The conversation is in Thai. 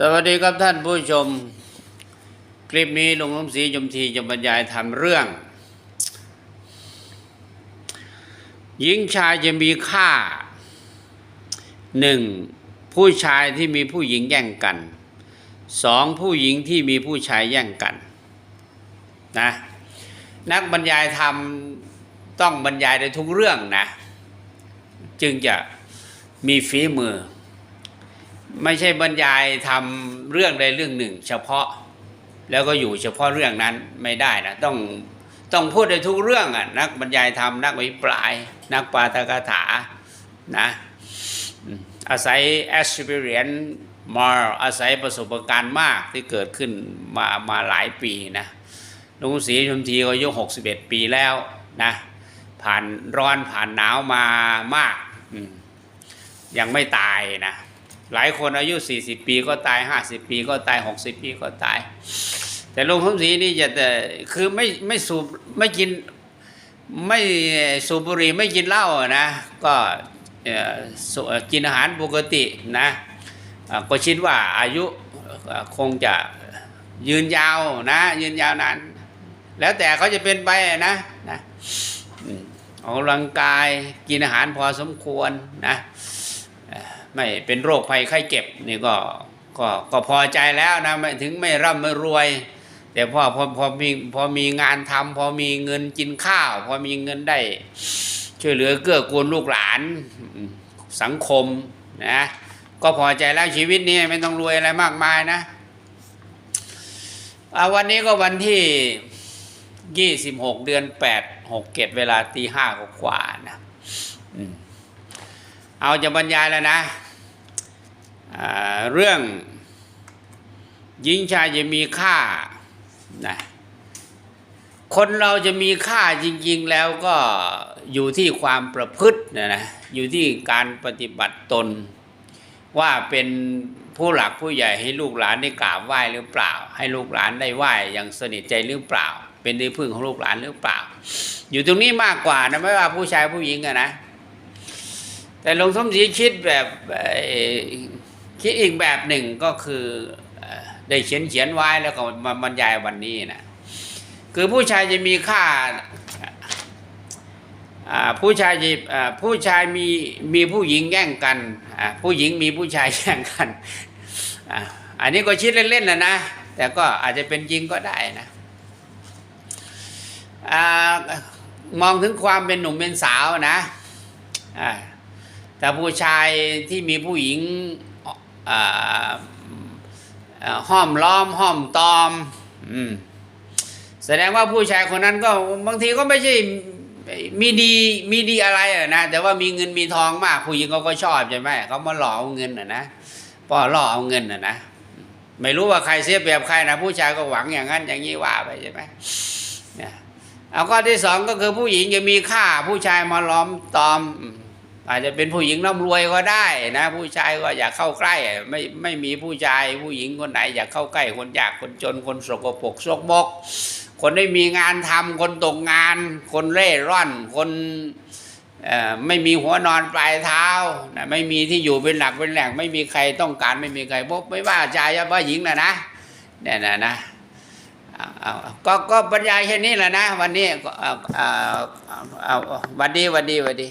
สวัสดีครับท่านผู้ชม คลิปนี้หลวงลุงศรีจมทีจะบรรยายทำเรื่อง หญิงชายจะมีค่าหนึ่งผู้ชายที่มีผู้หญิงแย่งกันสองผู้หญิงที่มีผู้ชายแย่งกันนะนักบรรยายทำต้องบรรยายในทุกเรื่องนะ จึงจะมีฝีมือ ไม่ใช่บรรยายทำเรื่องใดเรื่องหนึ่ง เฉพาะแล้วก็อยู่เฉพาะเรื่องนั้นไม่ได้นะต้องต้องพูดในทุกเรื่องอะนักบรรยายธรรมนักวิปราย นักปาฐกถานะอาศัย experience มาอาศัยประสบการณ์มากที่เกิดขึ้นมามาหลายปีนะลุงศรีชมทีก็อายุ61 ปีแล้วนะผ่านร้อนผ่านหนาวมามากยังไม่ตายนะ หลายคนอายุ 40 ปีก็ตาย 50 ปีก็ตาย 60 ปีก็ตาย แต่ลุงสมศรีนี่จะแต่คือไม่ไม่สูบไม่กินไม่สูบบุหรี่ไม่กินเหล้านะ ก็กินอาหารปกตินะอ่าก็คิดว่าอายุคงจะยืนยาวนะ ยืนยาวนานแล้วแต่เขาจะเป็นไปนะนะออกกำลังกายกินอาหารพอสมควรนะ ไม่เป็นโรคภัยไข้เจ็บนี่ก็ก็ก็พอใจแล้วนะไม่ถึงไม่ร่ำไม่รวย แต่พอพอพอมีพอมีงานทำพอมีเงินกินข้าว พอมีเงินได้ ช่วยเหลือเกื้อกูลลูกหลานสังคมนะก็พอใจแล้วชีวิตนี้ไม่ต้องรวยอะไรมากมายนะอ่าวันนี้ก็วันที่ 26 เดือน 8 6เกตเวลาตีห้ากว่านะเอาจะบรรยายแล้วนะ เรื่องหญิงชายจะมีค่านะคนเราจะมีค่าจริง ๆแล้วก็อยู่ที่ความประพฤตินะนะอยู่ที่การปฏิบัติตน ว่าเป็นผู้หลักผู้ใหญ่ให้ลูกหลานได้กราบไหว้หรือเปล่า ให้ลูกหลานได้ไหว้อย่างสนิทใจหรือเปล่า เป็นที่พึ่งของลูกหลานหรือเปล่า อยู่ตรงนี้มากกว่านะไม่ว่าผู้ชายผู้หญิงอะนะแต่หลวงสมศรีคิดแบบ คิดอีกแบบหนึ่งก็คือได้เขียนเขียนไว้แล้วก็มาบรรยายวันนี้นะคือผู้ชายจะมีค่าผู้ชายจะผู้ชายมีมีผู้หญิงแย่งกันผู้หญิงมีผู้ชายแย่งกันอันนี้ก็คิดเล่นๆนะนะแต่ก็อาจจะเป็นจริงก็ได้นะอมองถึงความเป็นหนุ่มเป็นสาวนะแต่ผู้ชายที่มีผู้หญิง ห้อมล้อมห้อมตอมอืมแสดงว่าผู้ชายคนนั้นก็บางทีก็ไม่ใช่มีดีมีดีอะไระนะแต่ว่ามีเงินมีทองมากผู้หญิงเขาก็ชอบใช่ไหมเขามาหลอกเอาเงินอะนะพอหลอเอาเงินอะนะไม่รู้ว่าใครเสียเปรียบใครนะผู้ชายก็หวังอย่างนั้นอย่างนี้ว่าไปใช่ไหมเนี่ยเอาข้อที่สองก็คือผู้หญิงจะมีค่าผู้ชายมาล้อมตอม อาจจะเป็นผู้หญิงร่ำรวยก็ได้นะ ผู้ชายก็อยากเข้าใกล้ ไม่ไม่มีผู้ชายผู้หญิงคนไหน อยากเข้าใกล้คนยากคนจนคนสกปรกซกมก คนไม่มีงานทำคนตกงาน คนเร่ร่อน คนไม่มีหัวนอนปลายเท้านะไม่มีที่อยู่เป็นหลักเป็นแหล่ง ไม่มีใครต้องการไม่มีใครพบไม่ว่าชายว่าหญิงนะนะเนี่ยนะนะก็ก็บรรยายแค่นี้แหละนะ วันนี้วันดีวันดีวันดี